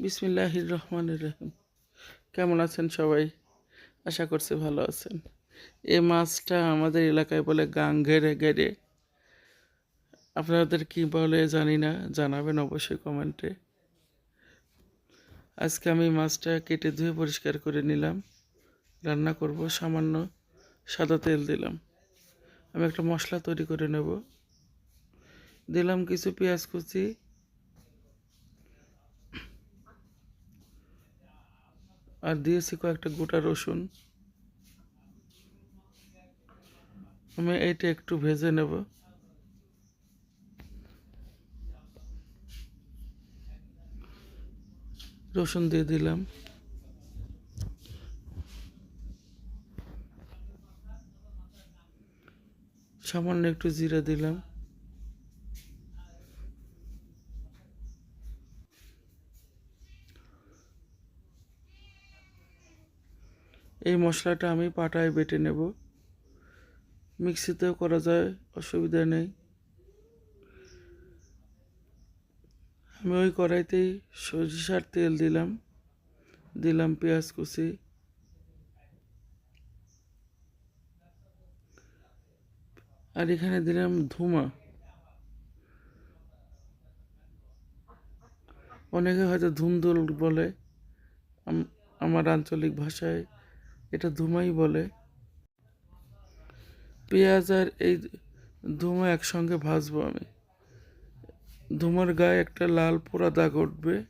বিসমিল্লাহির রহমানির রহিম। কেমন আছেন সবাই? আশা করছি ভালো আছেন। এই মাছটা আমাদের এলাকায় বলে গাং ঘেরে ঘেরে আপনাদের কি বলে জানি না, জানাবেন অবশ্যই কমেন্টে। আজকে আমি মাছটা কেটে ধুয়ে পরিষ্কার করে নিলাম। রান্না করব, সামান্য সাদা তেল দিলাম। আমি একটা মশলা তৈরি করে নেব। দিলাম কিছু পেঁয়াজ কুচি আর দিয়েছি কয়েকটা গোটা রসুন। আমি এইটা একটু ভেজে নেব। রসুন দিয়ে দিলাম। সামান্য একটু জিরা দিলাম। এই মশলাটা আমি পাটায় বেটে নেব। মিক্সিতেও করা যায়, অসুবিধা নেই। আমি ওই কড়াইতেই সরিষার তেল দিলাম দিলাম পেঁয়াজ কুচি। আর এখানে দিলাম ধুমা। অনেকে হয়তো ধুমদুল বলে আমার আঞ্চলিক ভাষায়। এটা ধুমাই বলে। পেঁয়াজ আর এই ধুমা একসঙ্গে ভাজবো আমি। ধুমার গায়ে একটা লাল পোড়া দাগ উঠবে।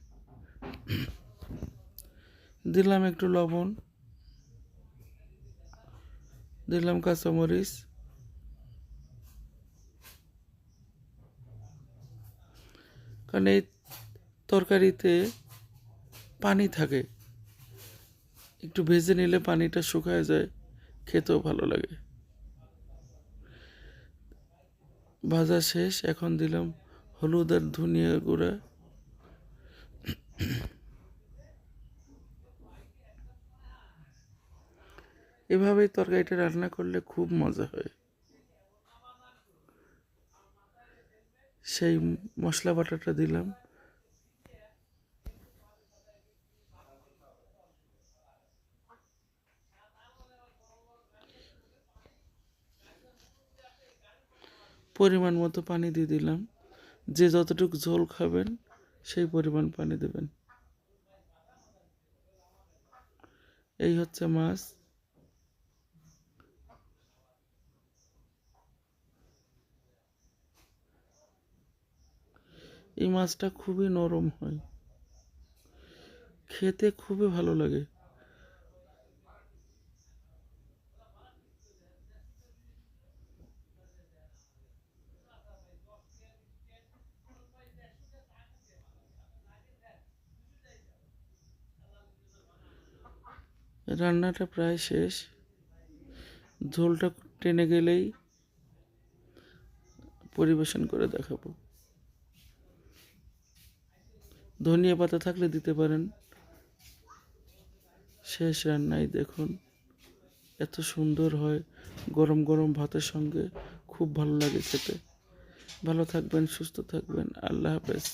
দিলাম একটু লবণ। দিলাম কাঁচামরিচ। কারণ এই তরকারিতে পানি থাকে। একটু ভেজে নিলে পানিটা শুকায় যায়, খেতেও ভালো লাগে। ভাজা শেষ, এখন দিলাম হলুদ আর ধনিয়া গুঁড়া। এভাবেই তরকারিটা রান্না করলে খুব মজা হয়। সেই মশলা বাটাটা দিলাম। পরিমাণ মতো পানি দিয়ে দিলাম। যে যতটুকু ঝোল খাবেন, সেই পরিমাণ পানি দেবেন। এই হচ্ছে মাছ। এই মাছটা খুবই নরম হয়। খেতে খুবই ভালো লাগে। রান্নাটা প্রায় শেষ। ঝোলটা টেনে গেলেই পরিবেশন করে দেখাবো। ধনিয়া পাতা থাকলে দিতে পারেন। শেষ রান্নাই দেখুন, এত সুন্দর হয়। গরম গরম ভাতের সঙ্গে খুব ভালো লাগে খেতে। ভালো থাকবেন, সুস্থ থাকবেন। আল্লাহ হাফেজ।